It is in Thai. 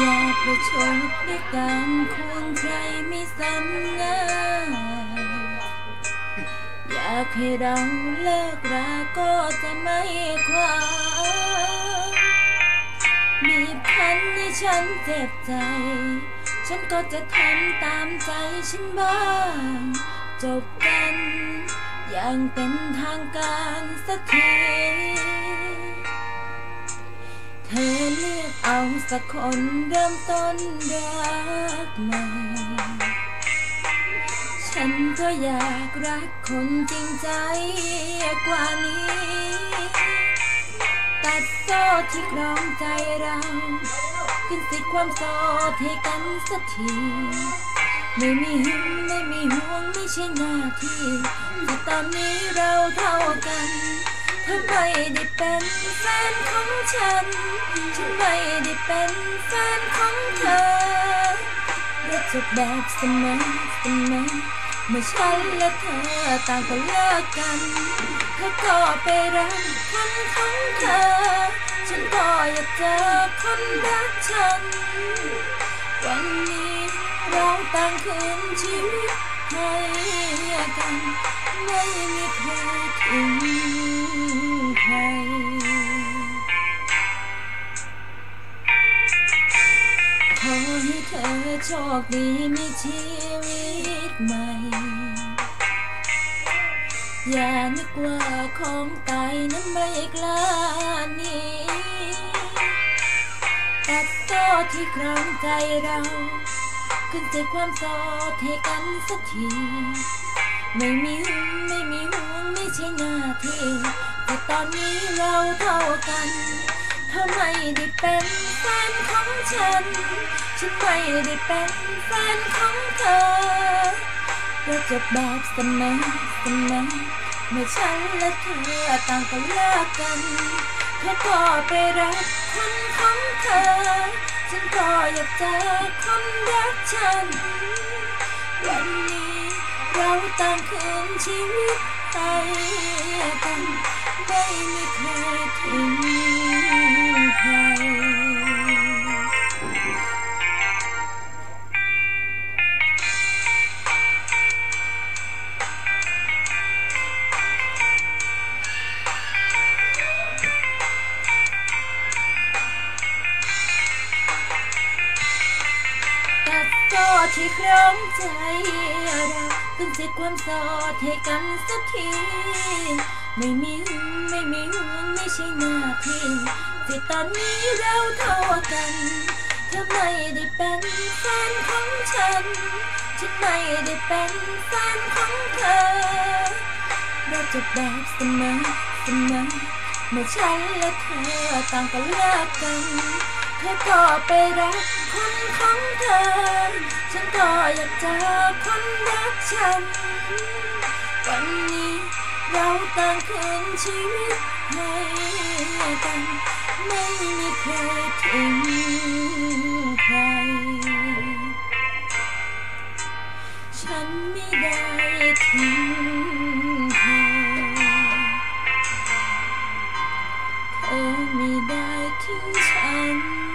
อย่าประชดด้วยการควงใครไม่สำงานอยากให้เราเลิกราก็จะไม่คว้ามบีบคั้นให้ฉันเจ็บใจ ฉันก็จะทำตามใจฉันบ้าง จบกัน อย่างเป็นทางการสักที อกเอาสักคนเริ่มต้นรักใหม่ ฉันก็อยากรักคนจริงใจกว่านี้ ตัดโซ่ที่คล้องใจเรา ขึ้นสิความโสดให้กันสักทีไม่มีหึงไม่มีห่วงไม่ใช่หน้าที่แต่ตอนนี้เราเท่ากัน ธอไม่ได้เป็นแฟนของฉัน ฉันไม่ได้เป็นแฟนของเธอเราจะแบบเสมอเสมอเมื่อฉันและเธอต่างก็เลิกกันเธอก็ไปรักคนของเธอ ฉันก็อยากเจอคนรักฉัน วันนี้เราต่างคืนชีวิตให้กัน ไม่มีใคร ขอให้เธอโชคดีมีชีวิตใหม่ อย่านึกว่าของตายนั้นไม่กล้าหนีตัดโซ่ที่ครองใจเรา ขึ้นใจความโสดให้กันสักที ไม่มีหึงไม่มีหวงไม่ใช่หน้าที่แต่ตอนนี้เราเท่ากัน เธอไม่ได้เป็นแฟนของฉัน ฉันไม่ได้เป็นแฟนของเธอเราจะแบบเสมอเสมอเมื่อฉันและเธอต่างก็เลิกกันเธอก็ไปรักคนของเธอ ฉันก็อยากเจอคนรักฉัน วันนี้เราต่างคืนชีวิตให้กันไม่มีใครทิ้ง ใครตัดโซ่ที่คล้องใจเราขึ้นจากคว ที่ตอนนี้เราเท่ากัน เธอไม่ได้เป็นแฟนของฉัน ฉันไม่ได้เป็นแฟนของเธอ เราจะแบบเสมอเสมอเมื่อฉันและเธอต่างก็เลิกกัน เธอก็ไปรักคนของเธอ ฉันก็อยากเจอคนรักฉัน วันนี้เราต่างคืนชีวิตให้กัน ไม่มีเคยทิ้งใคร ฉันไม่ได้ทิ้งเธอ เธอไม่ได้ทิ้งฉัน